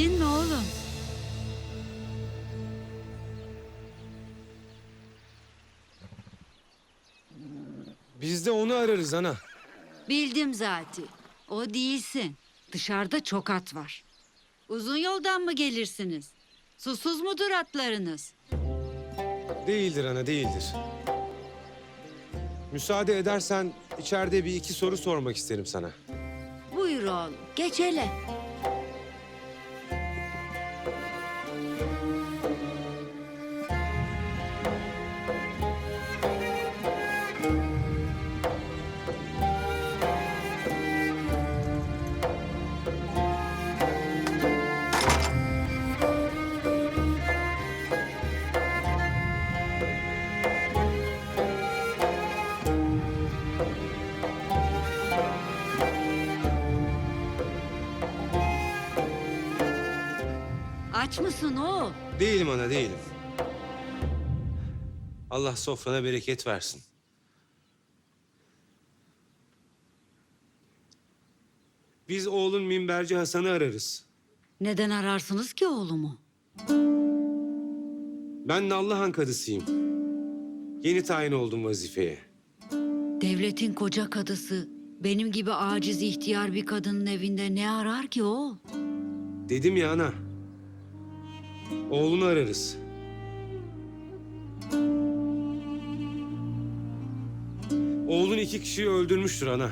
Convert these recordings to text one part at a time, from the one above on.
Yedin mi oğlum? Biz de onu ararız ana. Bildim zaten. O değilsin. Dışarıda çok at var. Uzun yoldan mı gelirsiniz? Susuz mudur atlarınız? Değildir ana, değildir. Müsaade edersen içeride bir iki soru sormak isterim sana. Buyur oğlum, geç hele. Aç mısın o? Değilim ana değilim. Allah sofrana bereket versin. Biz oğlun minberci Hasan'ı ararız. Neden ararsınız ki oğlumu? Ben Nallıhan kadısıyım. Yeni tayin oldum vazifeye. Devletin koca kadısı benim gibi aciz ihtiyar bir kadının evinde ne arar ki o? Dedim ya ana. Oğlunu ararız. Oğlun iki kişiyi öldürmüştür ana.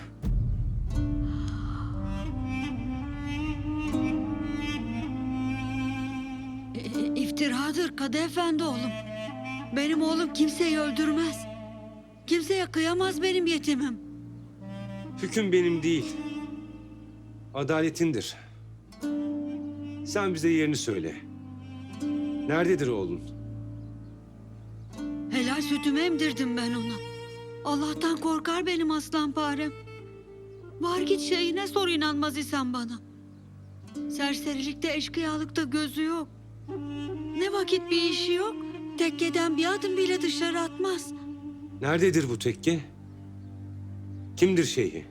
E, e, İftiradır Kadı Efendi oğlum. Benim oğlum kimseyi öldürmez. Kimseye kıyamaz benim yetimim. Hüküm benim değil. Adaletindir. Sen bize yerini söyle. Nerededir oğlun? Helal sütümü emdirdim ben ona. Allah'tan korkar benim aslan parem. Var git şeyine sor inanmaz isen bana. Serserilikte eşkıyalıkta gözü yok. Ne vakit bir işi yok. Tekkeden bir adım bile dışarı atmaz. Nerededir bu tekke? Kimdir şeyhi?